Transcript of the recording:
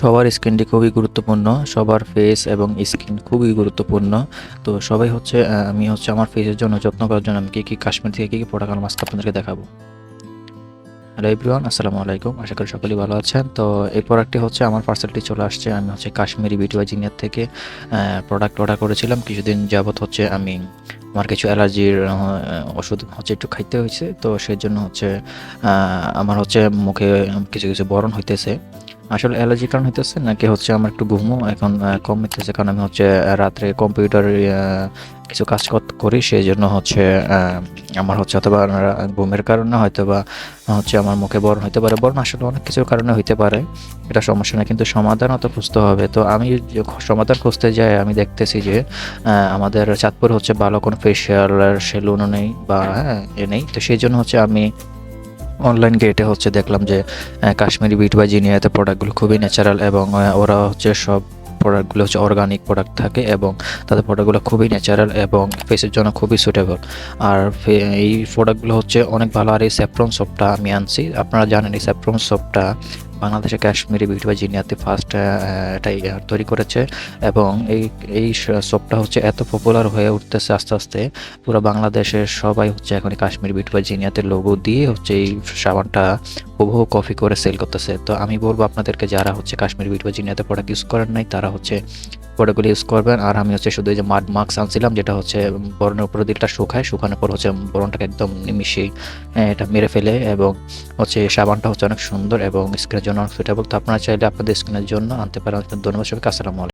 সবার স্কিনটি খুবই গুরুত্বপূর্ণ, সবার ফেস এবং স্কিন খুবই গুরুত্বপূর্ণ। তো সবাই হচ্ছে আমি হচ্ছে আমার ফেসের জন্য যত্ন করার জন্য আমি কী কী কাশ্মীর থেকে কী কী প্রোডাক্ট আজকে আপনাদেরকে দেখাবো। হ্যালো এভরিওয়ান আসসালামু আলাইকুম, আশা করি সকলেই ভালো আছেন। তো এই প্রোডাক্টটি হচ্ছে আমার পার্সেলটি চলে আসছে, আমি হচ্ছে কাশ্মীরি বিটি জিনিয়ার থেকে প্রোডাক্ট অর্ডার করেছিলাম। কিছুদিন যাবত হচ্ছে আমি আমার কিছু অ্যালার্জির ওষুধ হচ্ছে একটু খাইতে হয়েছে। তো সেই জন্য হচ্ছে আমার হচ্ছে মুখে কিছু কিছু বরণ হইতেছে। আসলে অ্যালার্জির কারণ হইতেছে, নাকি হচ্ছে আমার একটু ঘুমও এখন কম হইতেছে? কারণ আমি হচ্ছে রাত্রে কম্পিউটার কিছু কাজ করি সেই জন্য হচ্ছে আমার হচ্ছে অথবা ঘুমের কারণে হয়তো বা হচ্ছে আমার মুখে বরণ হইতে পারে। বরণ আসলে অনেক কিছুর কারণে হইতে পারে, এটা সমস্যা না কিন্তু সমাধান অত খুঁজতে হবে। তো আমি সমাধান খুঁজতে যাই, আমি দেখতেছি যে আমাদের চাঁদপুর হচ্ছে ভালো কোনো ফেশিয়াল সেলুনও নেই বা হ্যাঁ এ নেই। তো সেই জন্য হচ্ছে আমি অনলাইন গেটে হচ্ছে দেখলাম যে কাশ্মীরি বিট বা জিনিয়াতে প্রোডাক্টগুলো খুবই ন্যাচারাল এবং ওরা হচ্ছে সব প্রোডাক্টগুলো হচ্ছে অর্গানিক প্রোডাক্ট থাকে এবং তাদের প্রোডাক্টগুলো খুবই ন্যাচারাল এবং ফেসের জন্য খুবই সুটেবল আর এই প্রোডাক্টগুলো হচ্ছে অনেক ভালো। আর এই স্যাপ্রন সোপটা আমি আনছি। আপনারা জানেন এই স্যাপ্রন সোপটা বাংলাদেশে কাশ্মীরি বিউটি বা জিনিয়াতে ফার্স্ট এটাই তৈরি করেছে এবং এই এই সোপটা হচ্ছে এত পপুলার হয়ে উঠতেছে আস্তে আস্তে। পুরো বাংলাদেশের সবাই হচ্ছে এখন কাশ্মীর বিউটি বা জিনিয়াতে লোগো দিয়ে হচ্ছে এই সাবানটা হুবহু কফি করে সেল করতেছে। তো আমি বলব আপনাদেরকে, যারা হচ্ছে কাশ্মীরি বিউটি বা জিনিয়াতে প্রোডাক্ট ইউজ করেন নাই, তারা হচ্ছে প্রোডাক্টগুলো ইউজ করবেন। আর আমি হচ্ছে শুধু যে মাড মাস্ক আনছিলাম, যেটা হচ্ছে বরণের উপরে দিকটা শুকায়, শুকানোর পর হচ্ছে বরণটাকে একদম মিশিয়ে এটা মেরে ফেলে এবং হচ্ছে সাবানটা হচ্ছে অনেক সুন্দর এবং স্কিনের জন্য অনেক সুইটেবল তো আপনারা চাইলে আপনাদের স্কিনের জন্য আনতে পারেন। ধন্যবাদ সবাইকে। আসসালামু আলাইকুম।